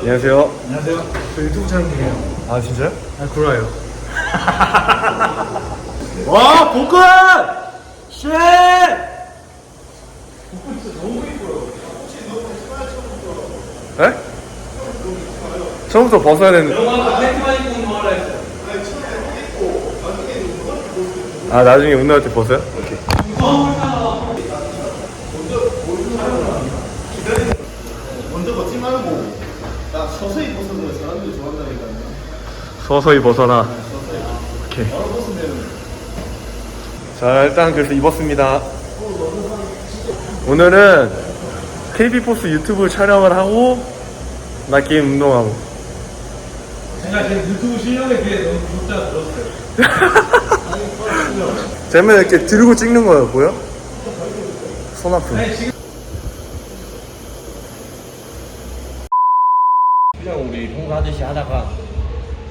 안녕하세요. 안녕하세요. 저 유튜브 촬영 중이에요. 아 진짜요? 아, 구라요. 와 복근! 쉣! 에? 처음부터 벗어야 되는. 아 나중에 운동할 때 벗어요? 오케이. 먼저 걷지 말고 나 서서히 벗어도 사람들이 좋아한다니까요. 서서히 벗어나. 오케이. 자 일단 그래서 입었습니다. 오늘은 KB포스 유튜브 촬영을 하고 나 게임 운동하고. 제가 제 유튜브 실력에 비해 너무 구독자가 늘었어요. 쟤면 이렇게 들고 찍는 거예요, 보여? 손 아프. 아니, 지금 그냥 우리 홍보하듯이 하다가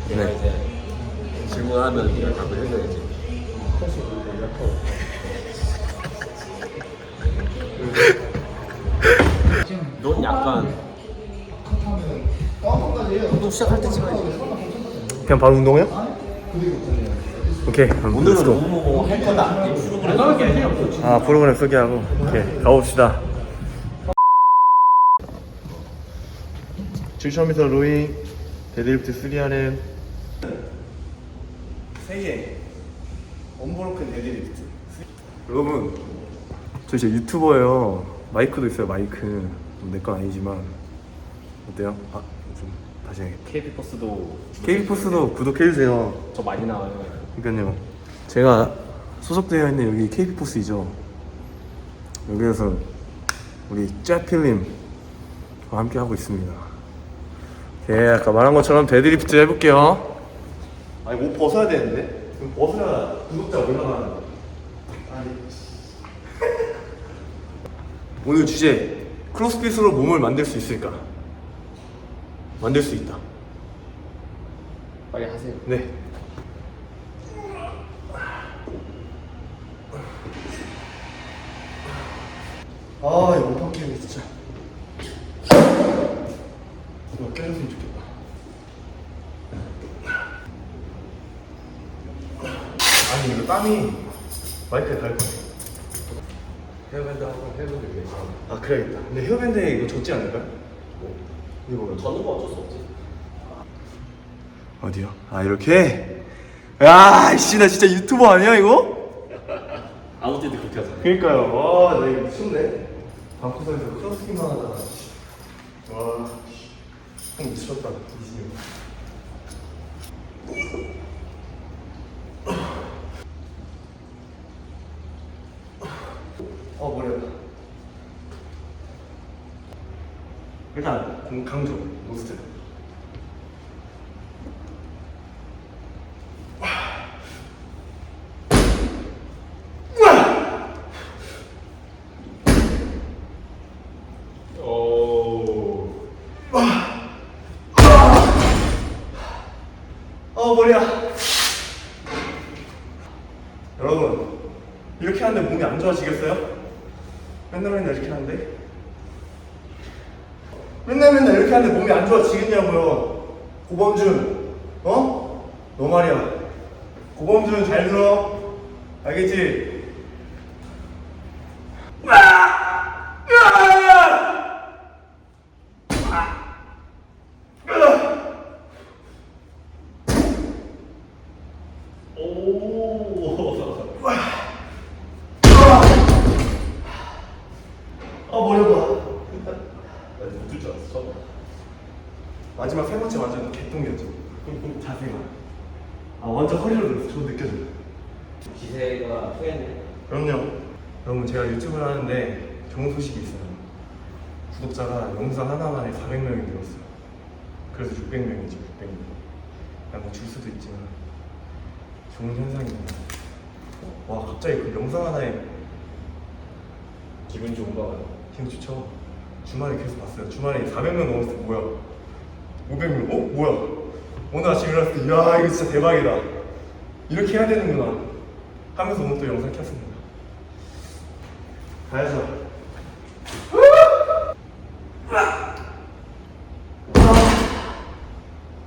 내가 네. 이제 질문하면 이걸 답을 해줘야지. 넌 약간 운동 시작할 때 찍어야지. 그냥 바로 운동해요? 오케이. 그럼 오늘은 렛츠고. 뭐뭐 할 거다. 이 프로그램 소개해줘. 아 프로그램 소개하고 오케이 가봅시다 7,000m 로잉 데드리프트 3RM 3개 언브로큰 데드리프트 여러분 저 이제 유튜버예요 마이크도 있어요 마이크 내 건 아니지만 어때요? 아 좀 다시 해야겠다 KB 포스도 KB포스도 구독해주세요 저 많이 나와요. 그러니까요. 제가 소속되어 있는 여기 KB포스이죠. 여기에서 우리 짜필님과 함께 하고 있습니다. 예, 아까 말한 것처럼 데드리프트 해볼게요. 아니 옷 벗어야 되는데? 그럼 벗어야 구독자 올라가는 거. 아니. 오늘 주제 크로스핏으로 몸을 만들 수 있을까? 만들 수 있다. 빨리 하세요. 네. 아, 이거 못한 게임 진짜. 이거 깨졌으면 좋겠다. 아니, 이거 땀이 마이크에 닿을 거야. 헤어밴드 하고 헤어밴드 위해서. 아, 그래야겠다. 근데 헤어밴드에 이거 젖지 않을까요? 이거 뭐야? 저는 거 어쩔 수 없지. 어디요? 아, 이렇게? 야, 씨, 나 진짜 유튜버 아니야, 이거? 아무 때도 그렇게 하잖아. 그니까요. 와, 나 이거 미쳤네. 방구석에서 크로스핏만 하다가. 와, 형 미쳤다. 이진이. 어, 머리 아파. 일단, 공- 강조, 노스트. 오. 어 머리야 여러분 이렇게 하는데 몸이 안 좋아지겠어요? 맨날 맨날 이렇게 하는데? 맨날 맨날 이렇게 하는데 몸이 안 좋아지겠냐고요. 고범준 어? 너 말이야. 고범준 잘 들어 알겠지? 아 머리 아파 못들 줄 알았어. 처음. 마지막 세 번째 완전 개똥이었죠 자세가 아 완전 허리로 들었어 저 느껴져요 기세가 후회네. 그럼요. 여러분 제가 유튜브를 하는데 좋은 소식이 있어요. 구독자가 영상 하나만에 400명이 늘었어요. 그래서 600명이지 600명. 약간 줄 수도 있지만 좋은 현상입니다. 와 갑자기 그 영상 하나에 기분 좋은가 봐요. 기분 좋죠? 주말에 계속 봤어요. 주말에 400명 넘었을 때 뭐야? 500명. 어? 뭐야? 오늘 아침에 일어났을 때, 야, 이거 진짜 대박이다. 이렇게 해야 되는구나. 하면서 오늘 또 영상 켰습니다. 가야죠.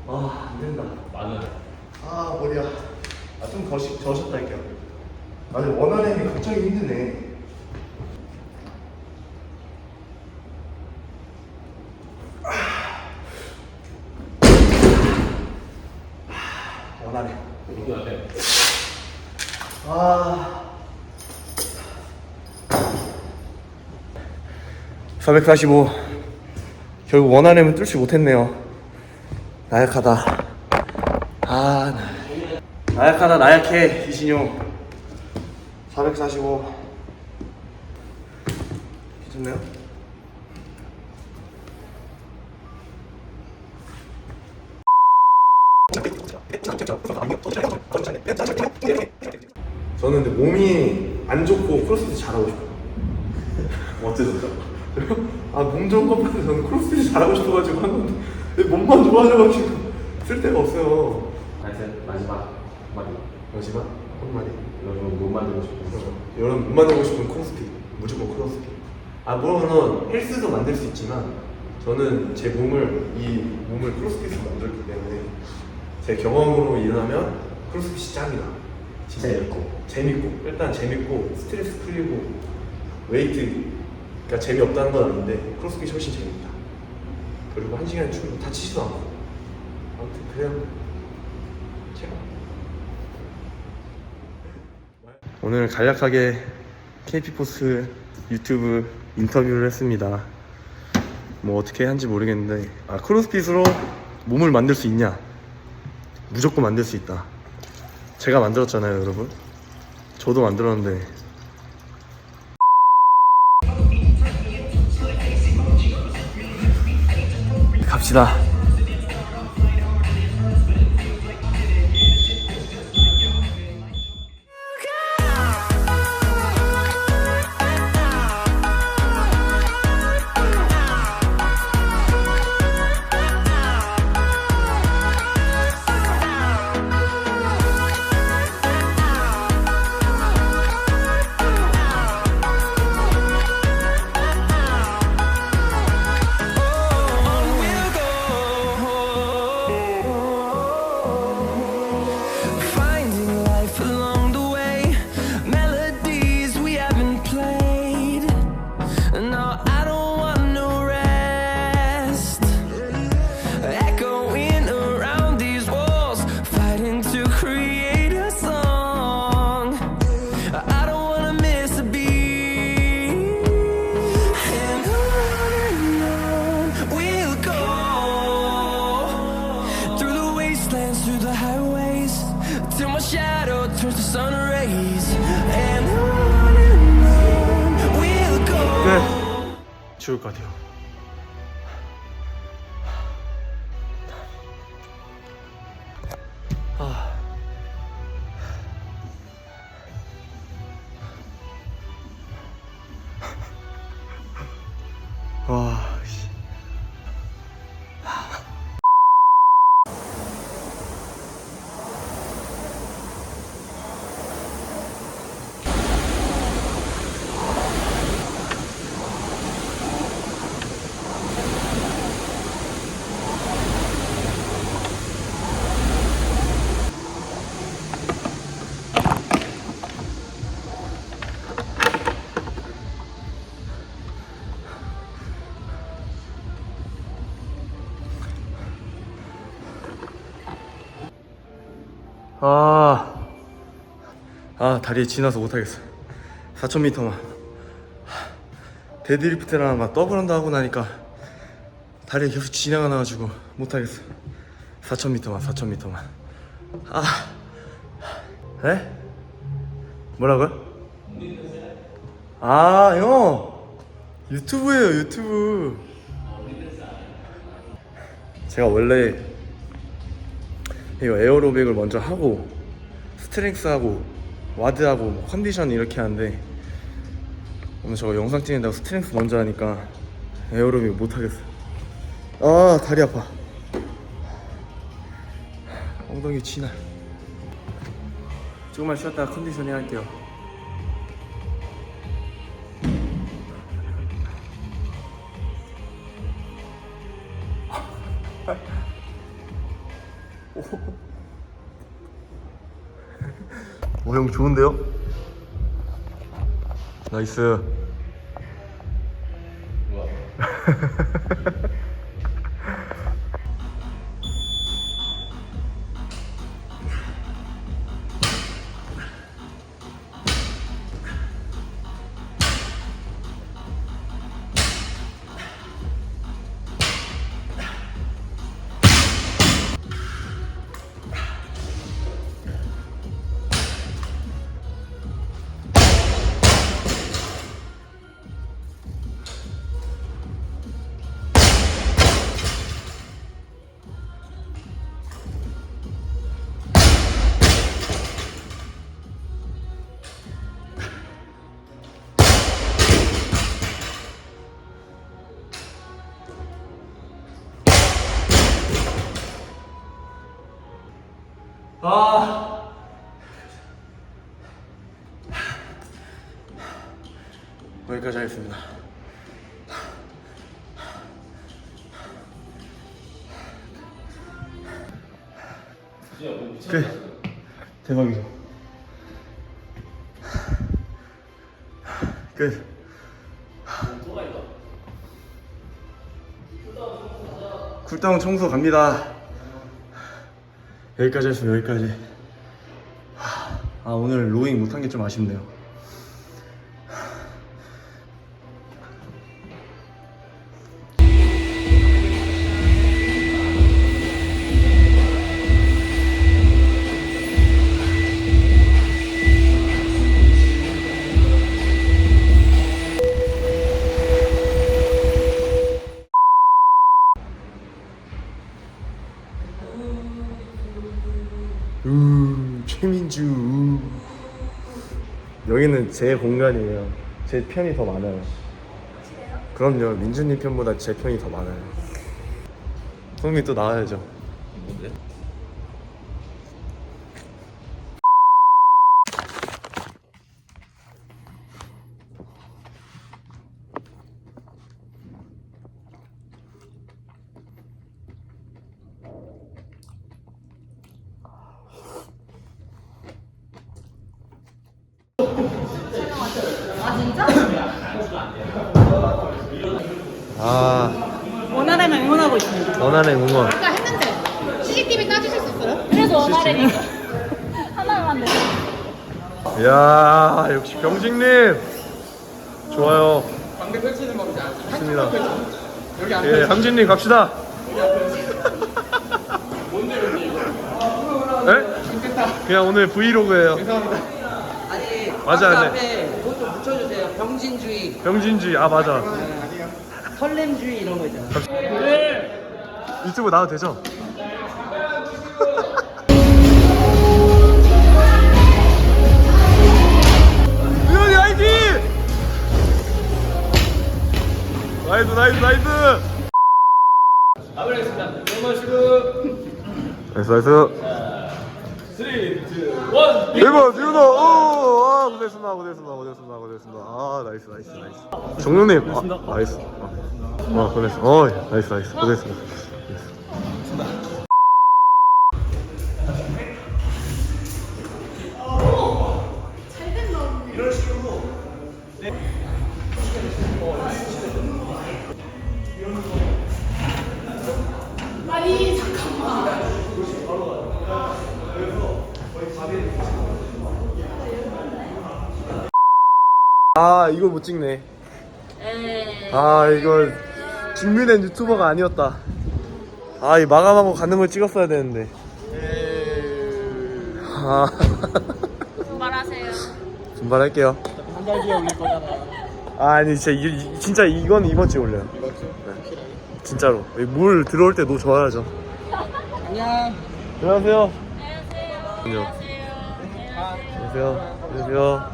아, 안 된다. 마늘. 아, 머리야. 아, 좀 더, 시- 더 쉬었다 할게요. 아, 근데 원하는 게 갑자기 힘드네. 445. 결국 원하려면 뚫지 못했네요. 나약하다. 아, 나- 나약하다, 나약해, 이신용. 445. 괜찮나요? 저는 근데 몸이 안 좋고 크로스핏 잘하고 싶어요. 어째서죠? 아, 몸 좋은 것보다 저는 크로스핏 잘하고 싶어가지고 하는데 내 몸만 좋아져가지고 쓸데가 없어요. 하여튼 마지막 한마디 마지막 한마디. 여러분 못 만들고 싶은 여러분 못 만들고 싶은 크로스핏 무조건 크로스핏. 아 물론 헬스도 만들 수 있지만 저는 제 몸을 이 몸을 크로스핏으로 만들기 때문에 제 경험으로 일어나면 크로스핏이 짱이다. 진짜 재밌고. 재밌고 일단 재밌고 스트레스 풀리고 웨이트 가 재미없다는 건 아닌데 크로스핏이 훨씬 재밌다. 그리고 한 시간 충분히 다치지도 않고 아무튼 그래요. 최고. 오늘 간략하게 KP포스 유튜브 인터뷰를 했습니다. 뭐 어떻게 한지 모르겠는데 아 크로스핏으로 몸을 만들 수 있냐? 무조건 만들 수 있다. 제가 만들었잖아요, 여러분. 저도 만들었는데 갑시 죽을 것 같아요. 아 다리에 지나서 못하겠어. 4,000m만. 데드리프트랑 막 더블 한다 하고 나니까 다리에 계속 지나가 나가지고 못하겠어. 4,000m만, 4,000m만. 아, 에? 뭐라고요? 아, 형! 유튜브예요, 유튜브. 제가 원래 이거 에어로빅을 먼저 하고 스트렝스 하고 와드하고 뭐 컨디션 이렇게 하는데 오늘 저거 영상 찍는다고 스트렝스 먼저 하니까 에어로빅 못 하겠어. 아 다리 아파. 엉덩이 치나. 조금만 쉬었다가 컨디셔닝 할게요. 오, 형 좋은데요? 나이스. 여기까지 하겠습니다. 끝. 대박이죠. 끝. 쿨다운 청소 갑니다. 여기까지 했습니다. 여기까지. 아 오늘 로잉 못한 게 좀 아쉽네요. 여기는 제 공간이에요. 제 편이 더 많아요. 그럼요 민준님 편보다 제 편이 더 많아요. 소음이 또 나와야죠. 뭔데? 아. 원활하면 응원하고 있습니다. 원한의 응원. 아까 했는데 CCTV 따주실 수 있어요? 그래서 원활하니까 하나만 내. 이야 역시 병식님. 좋아요. 광대 펼치는 법이지 좋습니다. 예 함진님 갑시다. 네? 그냥 오늘 브이로그예요. 아니 맞아, 네. 앞에 그것 좀 붙여주세요. 병진주의. 병진주의. 아 맞아 설렘주의 이런 거 있잖아 유튜브 나와도 되죠? 유현이 화이팅! 나이스 나이스 나이스! 마무리하겠습니다. 넘어가시고 나이스 나이스. 3, 2, 1 1번 지훈아 오! 아 고생했습니다 고생했습니다 고생했습니다 고생했습니다. 아 나이스 나이스 나이스. 정룡님 아, 나이스. 아, 아 고생했어. 어 나이스 나이스 고생했습니다. 아 이거 못 찍네. 아 이거 준비된 유튜버가 아니었다. 아 이 마감하고 가는 걸 찍었어야 되는데. 아. 분발하세요. 분발할게요. 한 달 뒤에 올릴 거잖아. 아, 아니 진짜 이, 이- 진짜 이건 이번 주에 올려요. 네. 진짜로. 물 들어올 때노 줘야죠. 안녕. 안녕하세요. 안녕하세요. 안녕. 안녕하세요. 안녕하세요. 안녕하세요